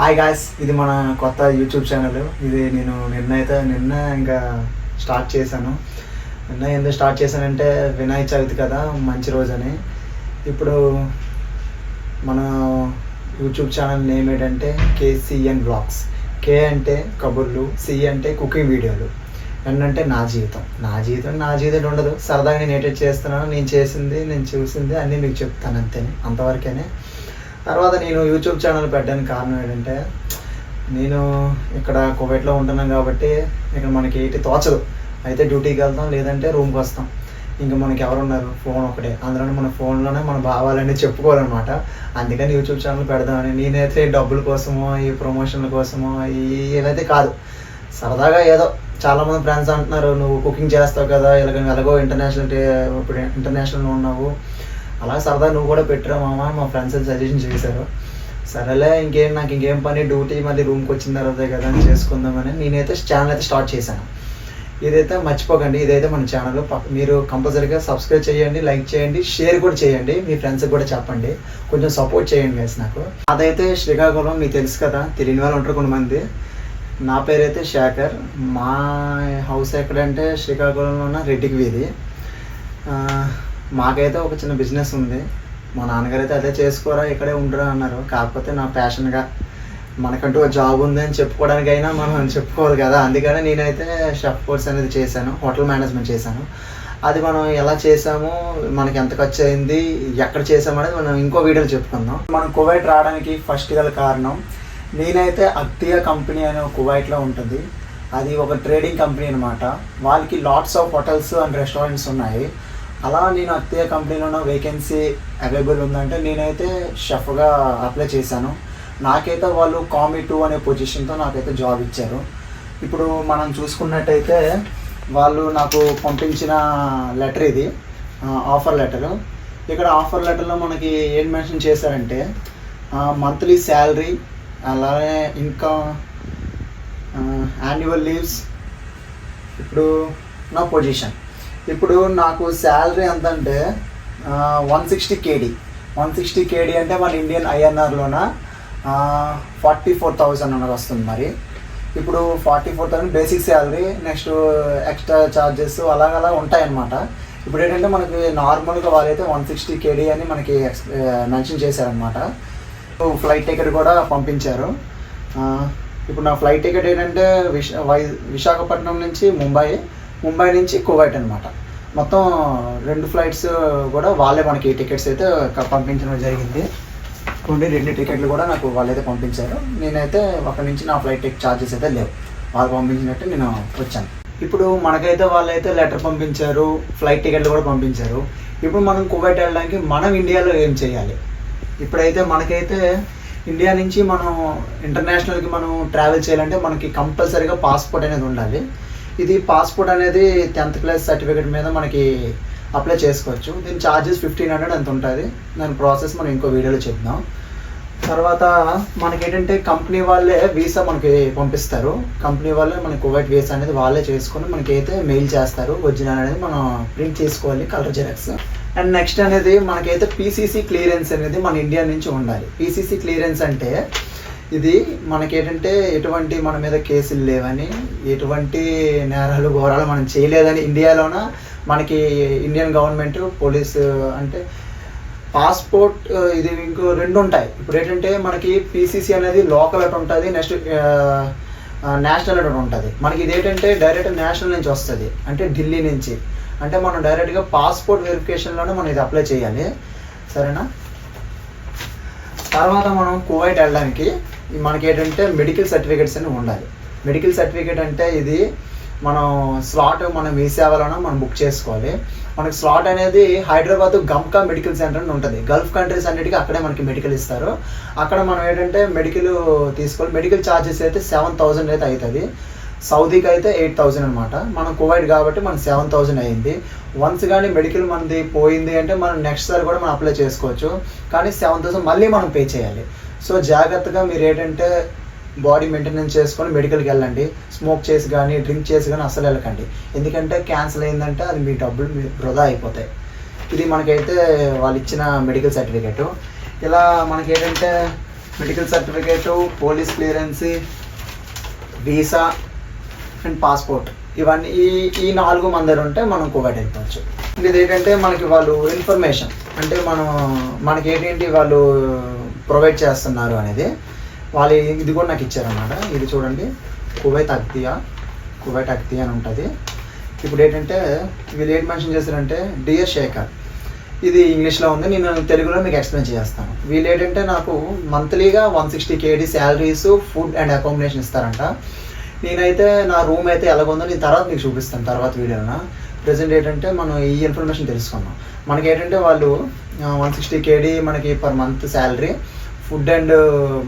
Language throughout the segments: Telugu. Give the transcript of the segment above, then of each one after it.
హాయ్ గాయస్ ఇది మన కొత్త యూట్యూబ్ ఛానల్ ఇది నేను నిన్న అయితే నిన్న ఇంకా స్టార్ట్ చేశాను. నిన్న ఎందుకు స్టార్ట్ చేశానంటే వినాయక చవితి కదా మంచి రోజు అని ఇప్పుడు మన యూట్యూబ్ ఛానల్ నేమ్ ఏంటంటే కేసీఎన్ బ్లాగ్స్ కే అంటే కబుర్లు సి అంటే కుకింగ్ వీడియోలు ఎన్ అంటే నా జీవితం. నా జీవితం నా జీవితం ఉండదు. సరదాగా నేను ఏటెట్ చేస్తున్నాను నేను చేసింది నేను చూసింది అన్నీ మీకు చెప్తాను అంతేనే అంతవరకేనే. తర్వాత నేను యూట్యూబ్ ఛానల్ పెట్టడానికి కారణం ఏంటంటే నేను ఇక్కడ కువైట్లో ఉంటున్నాను కాబట్టి ఇక్కడ మనకి ఏంటి తోచదు. అయితే డ్యూటీకి వెళ్తాం లేదంటే రూమ్కి వస్తాం. ఇంకా మనకి ఎవరున్నారు? ఫోన్ ఒకటే. అందులోనే మన ఫోన్లోనే మన భావాలన్నీ చెప్పుకోవాలన్నమాట. అందుకని యూట్యూబ్ ఛానల్ పెడదామని నేనైతే డబ్బుల కోసమో ఈ ప్రమోషన్ల కోసమో ఈ ఇవైతే కాదు. సరదాగా ఏదో చాలామంది ఫ్రెండ్స్ అంటున్నారు నువ్వు కుకింగ్ చేస్తావు కదా ఇలాగ ఎలాగో ఇంటర్నేషనల్ ఇప్పుడు ఇంటర్నేషనల్లో ఉన్నావు. అలా సరదా నువ్వు కూడా పెట్టరా మామ మా ఫ్రెండ్స్ సజెషన్ చేశారు. సరేలే ఇంకేం నాకు ఇంకేం పని డ్యూటీ మళ్ళీ రూమ్కి వచ్చిన తర్వాతే కదా అని చేసుకుందామని నేనైతే ఛానల్ అయితే స్టార్ట్ చేశాను. ఇదైతే మర్చిపోకండి ఇదైతే మన ఛానల్ మీరు కంపల్సరీగా సబ్స్క్రైబ్ చేయండి లైక్ చేయండి షేర్ కూడా చేయండి మీ ఫ్రెండ్స్కి కూడా చెప్పండి. కొంచెం సపోర్ట్ చేయండి గైస్ నాకు. అదైతే శ్రీకాకుళం మీకు తెలుసు కదా తెలియని వాళ్ళు ఉంటారు కొంతమంది. నా పేరైతే శేఖర్. మా హౌస్ ఎక్కడంటే శ్రీకాకుళంలో ఉన్న రెడ్డికి వీధి. మాకైతే ఒక చిన్న బిజినెస్ ఉంది. మా నాన్నగారు అయితే అదే చేసుకోరా ఇక్కడే ఉండరా అన్నారు. కాకపోతే నా ప్యాషన్గా మనకంటూ ఒక జాబ్ ఉంది అని చెప్పుకోవడానికైనా మనం చెప్పుకోవాలి కదా. అందుకనే నేనైతే షెఫ్ కోర్స్ అనేది చేశాను హోటల్ మేనేజ్మెంట్ చేశాను. అది మనం ఎలా చేసాము మనకి ఎంత ఖర్చు అయింది ఎక్కడ చేసామనేది మనం ఇంకో వీడియోలో చెప్పుకుందాం. మనం కువైట్ రావడానికి ఫస్ట్ గల కారణం నేనైతే అక్తియా కంపెనీ అనే ఒక కువైట్లో ఉంటుంది. అది ఒక ట్రేడింగ్ కంపెనీ అనమాట వాళ్ళకి lots of hotels and restaurants ఉన్నాయి. అలా నేను అత్తయ్య కంపెనీలో వేకెన్సీ అవైలబుల్ ఉందంటే నేనైతే షెఫ్గా అప్లై చేశాను. నాకైతే వాళ్ళు కామీ టూ e అనే పొజిషన్తో నాకైతే జాబ్ ఇచ్చారు. ఇప్పుడు మనం చూసుకున్నట్టయితే వాళ్ళు నాకు పంపించిన లెటర్ ఇది ఆఫర్ లెటర్ ఇక్కడ ఆఫర్ లెటర్లో మనకి ఏం మెన్షన్ చేశారంటే మంత్లీ శాలరీ అలానే ఇంకా యాన్యువల్ లీవ్స్ ఇప్పుడు నా పొజిషన్ ఇప్పుడు నాకు శాలరీ ఎంత అంటే one sixty KD one sixty KD అంటే మన ఇండియన్ ఐఎన్ఆర్లోన ఫార్టీ ఫోర్ థౌజండ్ అన్నది వస్తుంది మరి. ఇప్పుడు forty four thousand basic salary next extra charges అలాగలా ఉంటాయన్నమాట. ఇప్పుడు ఏంటంటే మనకి నార్మల్గా వాళ్ళైతే వన్ సిక్స్టీ కేడీ అని మనకి మెన్షన్ చేశారనమాట ఫ్లైట్ టికెట్ కూడా పంపించారు. ఇప్పుడు నా ఫ్లైట్ టికెట్ ఏంటంటే విశ వై విశాఖపట్నం నుంచి ముంబై ముంబై నుంచి కువైట్ అనమాట మొత్తం రెండు ఫ్లైట్స్ కూడా వాళ్ళే మనకి టికెట్స్ అయితే పంపించడం జరిగింది. కొన్ని రెండు టికెట్లు కూడా నాకు వాళ్ళైతే పంపించారు. నేనైతే అక్కడి నుంచి నా ఫ్లైట్ ఛార్జెస్ అయితే లేవు. వాళ్ళు పంపించినట్టు నేను వచ్చాను. ఇప్పుడు మనకైతే వాళ్ళైతే లెటర్ పంపించారు ఫ్లైట్ టికెట్లు కూడా పంపించారు. ఇప్పుడు మనం కువైట్ వెళ్ళడానికి మనం ఇండియాలో ఏం చేయాలి? ఇప్పుడైతే మనకైతే ఇండియా నుంచి మనం ఇంటర్నేషనల్కి మనం ట్రావెల్ చేయాలంటే మనకి కంపల్సరీగా పాస్పోర్ట్ అనేది ఉండాలి. ఇది పాస్పోర్ట్ అనేది టెన్త్ క్లాస్ సర్టిఫికేట్ మీద మనకి అప్లై చేసుకోవచ్చు. దీని ఛార్జెస్ ఫిఫ్టీన్ హండ్రెడ్ ఎంత ఉంటుంది? దాని ప్రాసెస్ మనం ఇంకో వీడియోలో చెప్దాం. తర్వాత మనకి ఏంటంటే కంపెనీ వాళ్ళే వీసా మనకి పంపిస్తారు. కంపెనీ వాళ్ళే మనకి కువైట్ వీసా అనేది వాళ్ళే చేసుకొని మనకి అయితే మెయిల్ చేస్తారు. ఒరిజినల్ అనేది మనం ప్రింట్ చేసుకోవాలి కలర్ జెరాక్స్ అండ్ నెక్స్ట్ అనేది మనకైతే పీసీసీ క్లియరెన్స్ అనేది మన ఇండియా నుంచి ఉండాలి. పీసీసీ క్లియరెన్స్ అంటే ఇది మనకి ఏంటంటే ఎటువంటి మన మీద కేసులు లేవని ఎటువంటి నేరాలు ఘోరాలు మనం చేయలేదని ఇండియాలోన మనకి ఇండియన్ గవర్నమెంట్ పోలీసు అంటే పాస్పోర్ట్ ఇది ఇంకో రెండు ఉంటాయి. ఇప్పుడు ఏంటంటే మనకి పీసీసీ అనేది లోకల్ అటు ఉంటుంది నెక్స్ట్ నేషనల్ అటు ఉంటుంది. మనకి ఇది ఏంటంటే డైరెక్ట్ నేషనల్ నుంచి వస్తుంది అంటే ఢిల్లీ నుంచి. అంటే మనం డైరెక్ట్గా పాస్పోర్ట్ వెరిఫికేషన్లోనే మనం ఇది అప్లై చేయాలి. సరేనా? తర్వాత మనం కువైట్ వెళ్ళడానికి మనకి ఏంటంటే మెడికల్ సర్టిఫికేట్స్ అని ఉండాలి. మెడికల్ సర్టిఫికేట్ అంటే ఇది మనం స్లాట్ మనం మీ సేవలను మనం బుక్ చేసుకోవాలి. మనకి స్లాట్ అనేది హైదరాబాద్ గమ్కా మెడికల్ సెంటర్ అని ఉంటుంది. గల్ఫ్ కంట్రీస్ అన్నిటికీ అక్కడే మనకి మెడికల్ ఇస్తారు. అక్కడ మనం ఏంటంటే మెడికల్ తీసుకోవాలి. మెడికల్ ఛార్జెస్ అయితే సెవెన్ థౌజండ్ అయితే అవుతుంది సౌదీకి అయితే ఎయిట్ థౌజండ్ అనమాట మనం కువైట్ కాబట్టి మనకి సెవెన్ థౌజండ్ అయింది. వన్స్ కానీ మెడికల్ మనది పోయింది అంటే మనం నెక్స్ట్ సార్ కూడా మనం అప్లై చేసుకోవచ్చు. కానీ సెవెన్ థౌసండ్ మళ్ళీ మనం పే చేయాలి. సో జాగ్రత్తగా మీరు ఏంటంటే బాడీ మెయింటెనెన్స్ చేసుకొని మెడికల్కి వెళ్ళండి. స్మోక్ చేసి కానీ డ్రింక్ చేసి కానీ అస్సలు వెళ్ళకండి. ఎందుకంటే క్యాన్సిల్ అయిందంటే అది మీ డబ్బులు మీ వృధా అయిపోతాయి. ఇది మనకైతే వాళ్ళు ఇచ్చిన మెడికల్ సర్టిఫికేటు. ఇలా మనకి ఏంటంటే medical certificate police clearance visa and passport. ఇవన్నీ ఈ ఈ నాలుగు మన దగ్గర ఉంటే మనం కోవిడ్ వెళ్ళిపోవచ్చు ఇది ఏంటంటే మనకి వాళ్ళు ఇన్ఫర్మేషన్. అంటే మనం మనకి ఏంటంటే వాళ్ళు ప్రొవైడ్ చేస్తున్నారు అనేది వాళ్ళు ఇది కూడా నాకు ఇచ్చారన్నమాట. ఇది చూడండి. కువైట్ అక్తియా. కువైట్ అక్తియా అని ఉంటుంది. ఇప్పుడు ఏంటంటే వీళ్ళు ఏంటి మెన్షన్ చేశారంటే డియర్ శేఖర్ ఇది ఇంగ్లీష్లో ఉంది. నేను తెలుగులో మీకు ఎక్స్ప్లెయిన్ చేస్తాను. వీళ్ళు ఏంటంటే నాకు మంత్లీగా one sixty KD salaries food and accommodation ఇస్తారంట. నేనైతే నా రూమ్ అయితే ఎలాగుందో నేను తర్వాత మీకు చూపిస్తాను తర్వాత వీడియోన ప్రజెంట్ ఏంటంటే మనం ఈ ఇన్ఫర్మేషన్ తెలుసుకున్నాం మనకి ఏంటంటే వాళ్ళు వన్ సిక్స్టీ కేడీ మనకి per month salary food and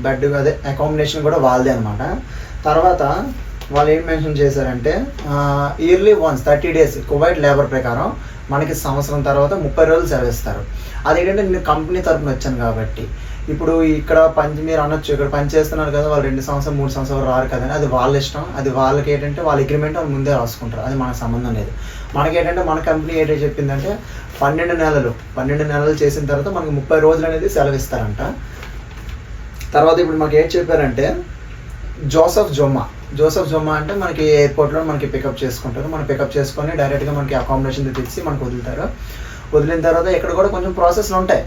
bed అదే అకామిడేషన్ కూడా వాళ్ళదే అనమాట తర్వాత వాళ్ళు ఏం మెన్షన్ చేశారంటే yearly once thirty days Kuwait labour ప్రకారం మనకి సంవత్సరం తర్వాత ముప్పై రోజులు సెలవు ఇస్తారు అదేంటంటే నేను కంపెనీ తరపున వచ్చాను కాబట్టి. ఇప్పుడు ఇక్కడ పని మీరు అనొచ్చు ఇక్కడ పని చేస్తున్నారు కదా వాళ్ళు రెండు సంవత్సరం మూడు సంవత్సరాలు రారు కదా అది వాళ్ళ ఇష్టం. అది వాళ్ళకి ఏంటంటే వాళ్ళ అగ్రిమెంట్ వాళ్ళు ముందే రాసుకుంటారు. అది మనకు సంబంధం లేదు. మనకి ఏంటంటే మన కంపెనీ ఏంటో చెప్పిందంటే పన్నెండు నెలలు పన్నెండు నెలలు చేసిన తర్వాత మనకి ముప్పై రోజులు అనేది సెలవు ఇస్తారంట తర్వాత ఇప్పుడు మనకి ఏం చెప్పారంటే జోసఫ్ జొమ్మా జోసఫ్ జొమ్మా అంటే మనకి ఎయిర్పోర్ట్లో మనకి పికప్ చేసుకుంటారు. మనం పికప్ చేసుకొని డైరెక్ట్గా మనకి అకామిడేషన్ తెచ్చి మనకు వదులుతారు. వదిలిన తర్వాత ఇక్కడ కూడా కొంచెం ప్రాసెస్లు ఉంటాయి.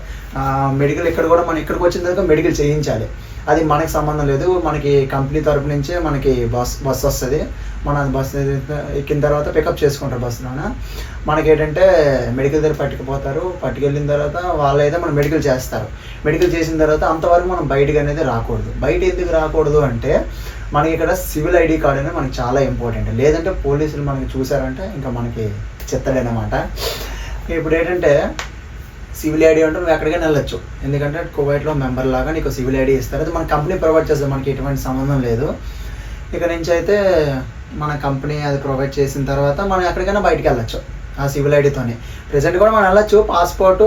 మెడికల్ ఇక్కడ కూడా మనం ఇక్కడికి వచ్చిన తర్వాత మెడికల్ చేయించాలి. అది మనకి సంబంధం లేదు. మనకి కంపెనీ తరపు నుంచే మనకి బస్ బస్ వస్తుంది. మన బస్ ఎక్కిన తర్వాత పికప్ చేసుకుంటారు బస్సులోన మనకి ఏంటంటే మెడికల్ దగ్గర పట్టుకుపోతారు. పట్టుకెళ్ళిన తర్వాత వాళ్ళు అయితే మనం మెడికల్ చేస్తారు. మెడికల్ చేసిన తర్వాత అంతవరకు మనం బయటకు అనేది రాకూడదు. బయట ఎందుకు రాకూడదు అంటే మనకి ఇక్కడ సివిల్ ఐడి కార్డ్ అనేది మనకి చాలా ఇంపార్టెంట్ లేదంటే పోలీసులు మనకి చూసారంటే ఇంకా మనకి చెత్తడనమాట. ఇప్పుడు ఏంటంటే సివిల్ ఐడి ఉంటే నువ్వు ఎక్కడికైనా వెళ్ళొచ్చు. ఎందుకంటే కువైట్లో మెంబర్ లాగా నీకు సివిల్ ఐడి ఇస్తారు. అది మన కంపెనీ ప్రొవైడ్ చేస్తుంది. మనకి ఎటువంటి సంబంధం లేదు. ఇక నుంచి అయితే మన కంపెనీ అది ప్రొవైడ్ చేసిన తర్వాత మనం ఎక్కడికైనా బయటికి వెళ్ళొచ్చు ఆ సివిల్ ఐడితోనే ప్రెసెంట్ కూడా మనం వెళ్ళొచ్చు. పాస్పోర్టు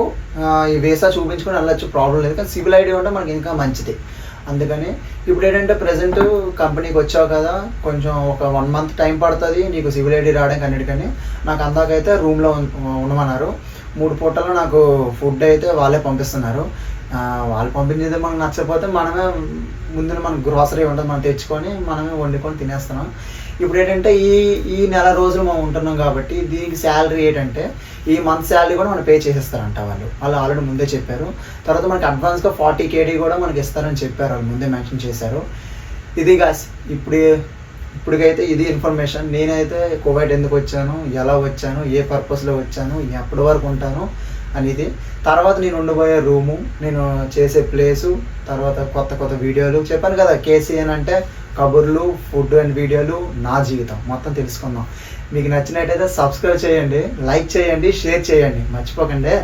ఈ వీసా చూపించుకొని వెళ్ళొచ్చు. ప్రాబ్లం లేదు. కానీ సివిల్ ఐడి ఉంటే మనకి ఇంకా మంచిది. అందుకని ఇప్పుడు ఏంటంటే ప్రజెంట్ కంపెనీకి వచ్చావు కదా కొంచెం ఒక వన్ మంత్ టైం పడుతుంది నీకు సివిల్ ఐడి రావడానికి అన్నిటికని. నాకు అందాకైతే రూమ్లో ఉండమన్నారు. మూడు పూటలు నాకు ఫుడ్ అయితే వాళ్ళే పంపిస్తున్నారు. వాళ్ళు పంపించేది మనకు నచ్చకపోతే మనమే ముందు మన గ్రోసరీ ఉంటుంది మనం తెచ్చుకొని మనమే వండుకొని తినేస్తున్నాం. ఇప్పుడు ఏంటంటే ఈ ఈ నెల రోజులు మనం ఉంటున్నాం కాబట్టి దీనికి శాలరీ ఏంటంటే ఈ మంత్ శాలరీ కూడా మనం పే చేసేస్తారంట వాళ్ళు. వాళ్ళు ఆల్రెడీ ముందే చెప్పారు. తర్వాత మనకి అడ్వాన్స్గా ఫార్టీ కేడీ కూడా మనకి ఇస్తారని చెప్పారు వాళ్ళు ముందే మెన్షన్ చేశారు. ఇది గాస్ ఇప్పుడు ఇప్పటికైతే ఇది ఇన్ఫర్మేషన్ నేనైతే కోవైట్ ఎందుకు వచ్చాను? ఎలా వచ్చాను? ఏ పర్పస్లో వచ్చాను? ఎప్పటి వరకు ఉంటాను అనేది. తర్వాత నేను ఉండబోయే రూము నేను చేసే ప్లేసు తర్వాత కొత్త కొత్త వీడియోలు చెప్పాను కదా కేసీఎన్ అంటే కబుర్లు ఫుడ్ అండ్ వీడియోలు నా జీవితం. మొత్తం తెలుసుకుందాం. మీకు నచ్చినట్టయితే సబ్స్క్రైబ్ చేయండి లైక్ చేయండి షేర్ చేయండి. మర్చిపోకండి.